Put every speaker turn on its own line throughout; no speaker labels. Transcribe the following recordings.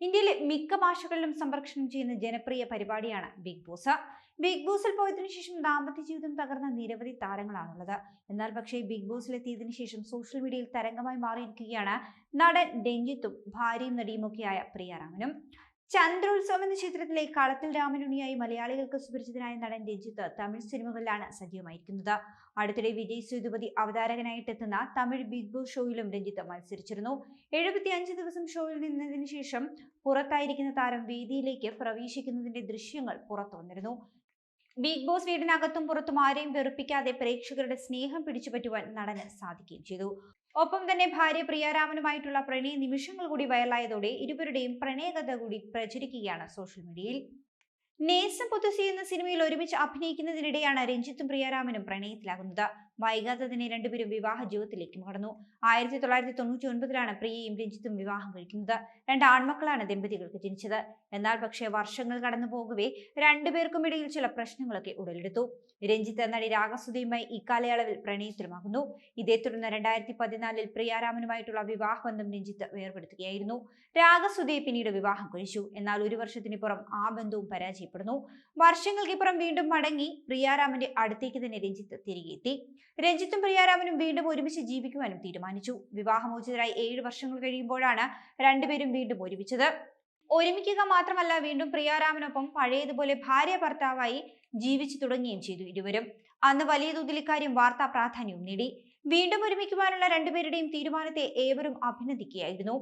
ഇന്ത്യയിലെ മിക്ക ഭാഷകളിലും സംപ്രേഷണം ചെയ്യുന്ന ജനപ്രിയ പരിപാടിയാണ് ബിഗ് ബോസ്. ബിഗ് ബോസിൽ പോയതിനു ശേഷം ദാമ്പത്യ ജീവിതം തകർന്ന നിരവധി താരങ്ങളാണുള്ളത്. എന്നാൽ പക്ഷേ ബിഗ് ബോസിലെത്തിയതിനു ശേഷം സോഷ്യൽ മീഡിയയിൽ തരംഗമായി മാറിയിരിക്കുകയാണ് നടൻ രഞ്ജിത്തും ഭാര്യയും നടിയുമൊക്കെയായ പ്രിയാറാമനും ചന്ദ്രോത്സവം എന്ന ചിത്രത്തിലെ കളത്തിൽ രാമനുണിയായി മലയാളികൾക്ക് സുപരിചിതനായ നടൻ രഞ്ജിത്ത് തമിഴ് സിനിമകളിലാണ് സജീവമായിരിക്കുന്നത്. അടുത്തിടെ വിജയ് സേതുപതി അവതാരകനായിട്ടെത്തുന്ന തമിഴ് ബിഗ് ബോസ് ഷോയിലും രഞ്ജിത്ത് മത്സരിച്ചിരുന്നു. എഴുപത്തിയഞ്ച് ദിവസം ഷോയിൽ നിന്നതിന് ശേഷം പുറത്തായിരിക്കുന്ന താരം വേദിയിലേക്ക് പ്രവേശിക്കുന്നതിന്റെ ദൃശ്യങ്ങൾ പുറത്തു വന്നിരുന്നു. ബിഗ് ബോസ് വീടിനകത്തും പുറത്തും ആരെയും വെറുപ്പിക്കാതെ പ്രേക്ഷകരുടെ സ്നേഹം പിടിച്ചുപറ്റുവാൻ നടന് സാധിക്കുകയും ചെയ്തു. ഒപ്പം തന്നെ ഭാര്യ പ്രിയാരാമനുമായിട്ടുള്ള പ്രണയ നിമിഷങ്ങൾ കൂടി വൈറലായതോടെ ഇരുവരുടെയും പ്രണയകഥ കൂടി പ്രചരിക്കുകയാണ് സോഷ്യൽ മീഡിയയിൽ. നേസം പുത്തുസി എന്ന സിനിമയിൽ ഒരുമിച്ച് അഭിനയിക്കുന്നതിനിടെയാണ് രഞ്ജിത്തും പ്രിയാരാമനും പ്രണയത്തിലാകുന്നത്. വൈകാതെ തന്നെ രണ്ടുപേരും വിവാഹ ജീവിതത്തിലേക്ക് കടന്നു ആയിരത്തി തൊള്ളായിരത്തി തൊണ്ണൂറ്റി ഒൻപതിലാണ് പ്രിയയും രഞ്ജിത്തും വിവാഹം കഴിക്കുന്നത്. രണ്ട് ആൺമക്കളാണ് ദമ്പതികൾക്ക് ജനിച്ചത്. എന്നാൽ പക്ഷേ വർഷങ്ങൾ കടന്നു പോകവേ രണ്ടുപേർക്കും ഇടയിൽ ചില പ്രശ്നങ്ങളൊക്കെ ഉടലെടുത്തു. രഞ്ജിത്ത് നടി രാഗസുതിയുമായി ഇക്കാലയളവിൽ പ്രണയത്തിലുമാകുന്നു. ഇതേ തുടർന്ന് രണ്ടായിരത്തി പതിനാലിൽ പ്രിയാരാമനുമായിട്ടുള്ള വിവാഹബന്ധം രഞ്ജിത്ത് വേർപെടുത്തുകയായിരുന്നു. രാഗസുധയെ പിന്നീട് വിവാഹം കഴിച്ചു. എന്നാൽ ഒരു വർഷത്തിനിപ്പുറം ആ ബന്ധവും പരാജയപ്പെടുന്നു. വർഷങ്ങൾക്കിപ്പുറം വീണ്ടും മടങ്ങി പ്രിയാരാമന്റെ അടുത്തേക്ക് തന്നെ രഞ്ജിത്ത് തിരികെ എത്തി രഞ്ജിത്തും പ്രിയാരാമനും വീണ്ടും ഒരുമിച്ച് ജീവിക്കുവാനും തീരുമാനിച്ചു. വിവാഹമോചിതരായി ഏഴ് വർഷങ്ങൾ കഴിയുമ്പോഴാണ് രണ്ടുപേരും വീണ്ടും ഒരുമിച്ചത്. ഒരുമിക്കുക മാത്രമല്ല വീണ്ടും പ്രിയാരാമനൊപ്പം പഴയതുപോലെ ഭാര്യ ഭർത്താവായി ജീവിച്ചു തുടങ്ങുകയും ചെയ്തു ഇരുവരും. അന്ന് വലിയ തോതിൽ ഇക്കാര്യം വാർത്താ പ്രാധാന്യവും നേടി. വീണ്ടും ഒരുമിക്കുവാനുള്ള രണ്ടുപേരുടെയും തീരുമാനത്തെ ഏവരും അഭിനന്ദിക്കുകയായിരുന്നു.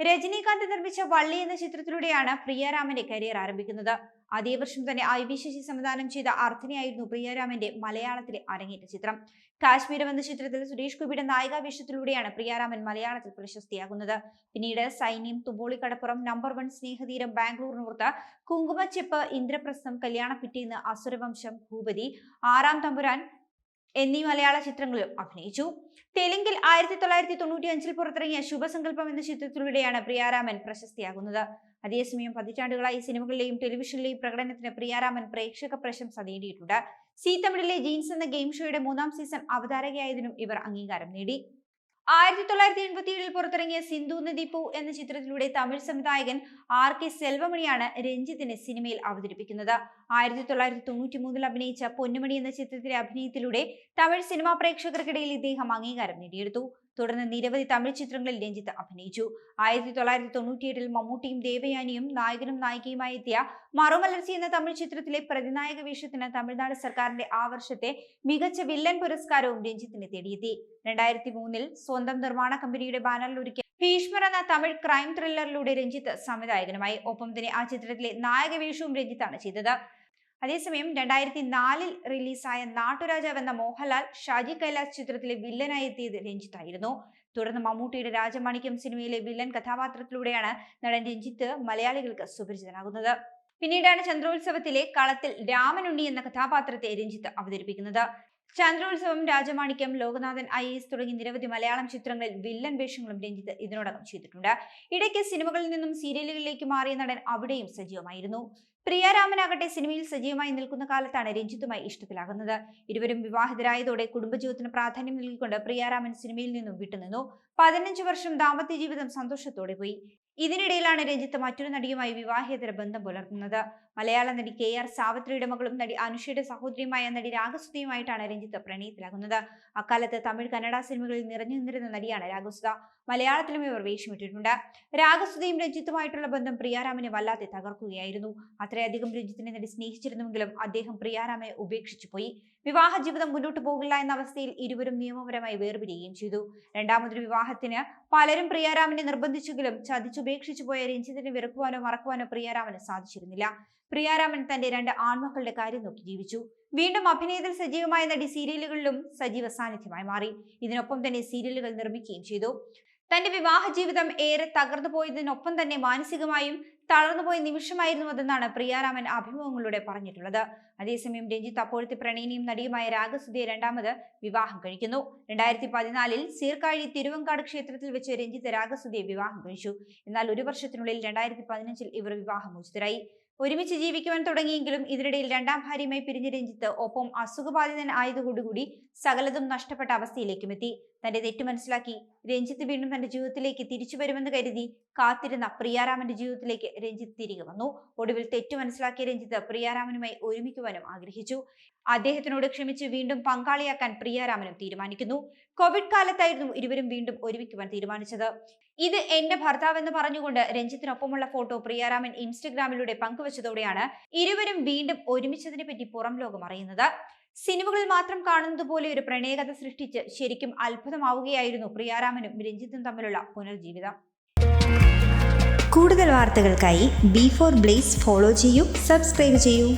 രജനീകാന്ത് നിർമ്മിച്ച വള്ളി എന്ന ചിത്രത്തിലൂടെയാണ് പ്രിയാരാമന്റെ കരിയർ ആരംഭിക്കുന്നത്. അതേ വർഷം തന്നെ ഐ വി ശശി സംവിധാനം ചെയ്ത അർത്ഥനയായിരുന്നു പ്രിയാരാമന്റെ മലയാളത്തിലെ അരങ്ങേറ്റ ചിത്രം. കാശ്മീരം എന്ന ചിത്രത്തിൽ സുരേഷ് ഗോപിയുടെ നായികാവേഷത്തിലൂടെയാണ് പ്രിയാരാമൻ മലയാളത്തിൽ പ്രശസ്തിയാകുന്നത്. പിന്നീട് Sainyam Thumboli Kadappuram number one Snehatheeram Bangalore north Kunkumacheppu Indraprastham Kalyanappittennu Asuravamsam Bhoopathi Aaram Thampuran എന്നീ മലയാള ചിത്രങ്ങളിലും അഭിനയിച്ചു. തെലുങ്കിൽ ആയിരത്തി തൊള്ളായിരത്തി തൊണ്ണൂറ്റി അഞ്ചിൽ പുറത്തിറങ്ങിയ ശുഭസങ്കല്പം എന്ന ചിത്രത്തിലൂടെയാണ് പ്രിയാരാമൻ പ്രശസ്തിയാകുന്നത്. അതേസമയം പതിറ്റാണ്ടുകളായി സിനിമകളിലെയും ടെലിവിഷനിലെയും പ്രകടനത്തിന് പ്രിയാരാമൻ പ്രേക്ഷക പ്രശംസ നേടിയിട്ടുണ്ട്. സി തമിഴിലെ ജീൻസ് എന്ന ഗെയിം ഷോയുടെ മൂന്നാം സീസൺ അവതാരകയായതിനും ഇവർ അംഗീകാരം നേടി. ആയിരത്തി തൊള്ളായിരത്തി എൺപത്തി ഏഴിൽ പുറത്തിറങ്ങിയ സിന്ധു നദി പൂ എന്ന ചിത്രത്തിലൂടെ തമിഴ് സംവിധായകൻ ആർ കെ സെൽവമണിയാണ് രഞ്ജിത്തിനെ സിനിമയിൽ അവതരിപ്പിക്കുന്നത്. ആയിരത്തി തൊള്ളായിരത്തി തൊണ്ണൂറ്റി മൂന്നിൽ അഭിനയിച്ച പൊന്നുമണി എന്ന ചിത്രത്തിലെ അഭിനയത്തിലൂടെ തമിഴ് സിനിമാ പ്രേക്ഷകർക്കിടയിൽ ഇദ്ദേഹം അംഗീകാരം നേടിയെടുത്തു. തുടർന്ന് നിരവധി തമിഴ് ചിത്രങ്ങളിൽ രഞ്ജിത്ത് അഭിനയിച്ചു. ആയിരത്തി തൊള്ളായിരത്തി തൊണ്ണൂറ്റിയേഴിൽ മമ്മൂട്ടിയും ദേവയാനിയും നായകനും നായികയുമായി എത്തിയ മറുമലർച്ചി എന്ന തമിഴ് ചിത്രത്തിലെ പ്രതിനായക വേഷത്തിന് തമിഴ്നാട് സർക്കാരിന്റെ ആ വർഷത്തെ മികച്ച വില്ലൻ പുരസ്കാരവും രഞ്ജിത്തിന് തേടിയെത്തി. രണ്ടായിരത്തി മൂന്നിൽ സ്വന്തം നിർമ്മാണ കമ്പനിയുടെ ബാനറിൽ ഒരുക്കിയ ഭീഷ്മർ എന്ന തമിഴ് ക്രൈം ത്രില്ലറിലൂടെ രഞ്ജിത്ത് സംവിധായകനുമായി. ഒപ്പം തന്നെ ആ ചിത്രത്തിലെ നായക വേഷവും രഞ്ജിത്താണ് ചെയ്തത്. അതേസമയം രണ്ടായിരത്തി നാലിൽ റിലീസായ നാട്ടുരാജാവ് എന്ന മോഹൻലാൽ ഷാജി കൈലാസ് ചിത്രത്തിലെ വില്ലനായി എത്തിയത് രഞ്ജിത്തായിരുന്നു. തുടർന്ന് മമ്മൂട്ടിയുടെ രാജമാണിക്യം സിനിമയിലെ വില്ലൻ കഥാപാത്രത്തിലൂടെയാണ് നടൻ രഞ്ജിത്ത് മലയാളികൾക്ക് സുപരിചിതനാകുന്നത്. പിന്നീടാണ് ചന്ദ്രോത്സവത്തിലെ കളത്തിൽ രാമനുണ്ണി എന്ന കഥാപാത്രത്തെ രഞ്ജിത്ത് അവതരിപ്പിക്കുന്നത്. ചന്ദ്രോത്സവം രാജമാണിക്യം ലോകനാഥൻ ഐ എസ് തുടങ്ങി നിരവധി മലയാളം ചിത്രങ്ങളിൽ വില്ലൻ വേഷങ്ങളും രഞ്ജിത്ത് ഇതിനോടകം ചെയ്തിട്ടുണ്ട്. ഇടയ്ക്ക് സിനിമകളിൽ നിന്നും സീരിയലുകളിലേക്ക് മാറിയ നടൻ അവിടെയും സജീവമായിരുന്നു. പ്രിയാരാമനാകട്ടെ സിനിമയിൽ സജീവമായി നിൽക്കുന്ന കാലത്താണ് രഞ്ജിത്തുമായി ഇഷ്ടത്തിലാകുന്നത്. ഇരുവരും വിവാഹിതരായതോടെ കുടുംബജീവിതത്തിന് പ്രാധാന്യം നൽകിക്കൊണ്ട് പ്രിയാരാമൻ സിനിമയിൽ നിന്നും വിട്ടുനിന്നു. പതിനഞ്ച് വർഷം ദാമ്പത്യ ജീവിതം സന്തോഷത്തോടെ പോയി. ഇതിനിടയിലാണ് രഞ്ജിത്ത് മറ്റൊരു നടിയുമായി വിവാഹേതര ബന്ധം പുലർത്തുന്നത്. മലയാള നടി കെ ആർ സാവിത്രിയുടെ മകളും നടി അനുഷയുടെ സഹോദരിയുമായ നടി രാഗസുതയുമായിട്ടാണ് രഞ്ജിത്ത് പ്രണയത്തിലാകുന്നത്. അക്കാലത്ത് തമിഴ് കന്നഡ സിനിമകളിൽ നിറഞ്ഞു നിന്നിരുന്ന നടിയാണ് രാഗസുത മലയാളത്തിലും ഇവർ വേഷമിട്ടിട്ടുണ്ട്. രാഗസുതയും രഞ്ജിത്തുമായിട്ടുള്ള ബന്ധം പ്രിയാരാമനെ വല്ലാതെ തകർക്കുകയായിരുന്നു. അത്രയധികം രഞ്ജിത്തിനെ നടി സ്നേഹിച്ചിരുന്നുവെങ്കിലും അദ്ദേഹം പ്രിയാരാമനെ ഉപേക്ഷിച്ചു പോയി. വിവാഹ ജീവിതം മുന്നോട്ട് പോകില്ല എന്ന അവസ്ഥയിൽ ഇരുവരും നിയമപരമായി വേർപിരിയുകയും ചെയ്തു. രണ്ടാമതൊരു വിവാഹത്തിന് പലരും പ്രിയാരാമനെ നിർബന്ധിച്ചെങ്കിലും ചതിച്ചുപേക്ഷിച്ചു പോയ രഞ്ജിത്തിനെ വെറുക്കുവാനോ മറക്കുവാനോ പ്രിയാരാമന് സാധിച്ചിരുന്നില്ല. പ്രിയാരാമൻ തന്റെ രണ്ട് ആൺമക്കളുടെ കാര്യം നോക്കി ജീവിച്ചു. വീണ്ടും അഭിനയത്തിൽ സജീവമായ നടി സീരിയലുകളിലും സജീവ സാന്നിധ്യമായി മാറി. ഇതിനൊപ്പം തന്നെ സീരിയലുകൾ നിർമ്മിക്കുകയും ചെയ്തു. തന്റെ വിവാഹ ജീവിതം ഏറെ തകർന്നു പോയതിനൊപ്പം തന്നെ മാനസികമായും തളർന്നുപോയ നിമിഷമായിരുന്നു അതെന്നാണ് പ്രിയാരാമൻ അഭിമുഖങ്ങളിലൂടെ പറഞ്ഞിട്ടുള്ളത്. അതേസമയം രഞ്ജിത്ത് അപ്പോഴത്തെ പ്രണയിനിയും നടിയുമായ രാഗസുധിയെ രണ്ടാമത് വിവാഹം കഴിക്കുന്നു. രണ്ടായിരത്തി പതിനാലിൽ സീർക്കാഴി തിരുവങ്കാട് ക്ഷേത്രത്തിൽ വെച്ച് രഞ്ജിത്ത് രാഗസുധിയെ വിവാഹം കഴിച്ചു. എന്നാൽ ഒരു വർഷത്തിനുള്ളിൽ രണ്ടായിരത്തി പതിനഞ്ചിൽ ഇവർ വിവാഹമോചിതരായി. ഒരുമിച്ച് ജീവിക്കുവാൻ തുടങ്ങിയെങ്കിലും ഇതിനിടയിൽ രണ്ടാം ഭാര്യയുമായി പിരിഞ്ഞ രഞ്ജിത്ത് ഒപ്പം അസുഖബാധിതൻ ആയതോടുകൂടി സകലതും നഷ്ടപ്പെട്ട അവസ്ഥയിലേക്കും എത്തി. തന്റെ തെറ്റ് മനസ്സിലാക്കി രഞ്ജിത്ത് വീണ്ടും തന്റെ ജീവിതത്തിലേക്ക് തിരിച്ചു വരുമെന്ന് കരുതി കാത്തിരുന്ന പ്രിയാരാമന്റെ ജീവിതത്തിലേക്ക് രഞ്ജിത്ത് തിരികെ വന്നു. ഒടുവിൽ തെറ്റ് മനസ്സിലാക്കിയ രഞ്ജിത്ത് പ്രിയാരാമനുമായി ഒരുമിക്കുവാനും ആഗ്രഹിച്ചു. അദ്ദേഹത്തിനോട് ക്ഷമിച്ച് വീണ്ടും പങ്കാളിയാക്കാൻ പ്രിയാരാമനും തീരുമാനിക്കുന്നു. കോവിഡ് കാലത്തായിരുന്നു ഇരുവരും വീണ്ടും ഒരുമിക്കുവാൻ തീരുമാനിച്ചത്. ഇത് എന്റെ ഭർത്താവെന്ന് പറഞ്ഞുകൊണ്ട് രഞ്ജിത്തിനൊപ്പമുള്ള ഫോട്ടോ പ്രിയാരാമൻ ഇൻസ്റ്റഗ്രാമിലൂടെ പങ്കുവച്ചതോടെയാണ് ഇരുവരും വീണ്ടും ഒരുമിച്ചതിനെ പറ്റി പുറം ലോകം അറിയുന്നത്. സിനിമകളിൽ മാത്രം കാണുന്നത് പോലെ ഒരു പ്രണയകഥ സൃഷ്ടിച്ച് ശരിക്കും അത്ഭുതമാവുകയായിരുന്നു പ്രിയാരാമനും രഞ്ജിത്തും തമ്മിലുള്ള പുനർജീവിതം.
കൂടുതൽ വാർത്തകൾക്കായി ബി ഫോർ ബ്ലേസ് ഫോളോ ചെയ്യൂ സബ്സ്ക്രൈബ് ചെയ്യൂ.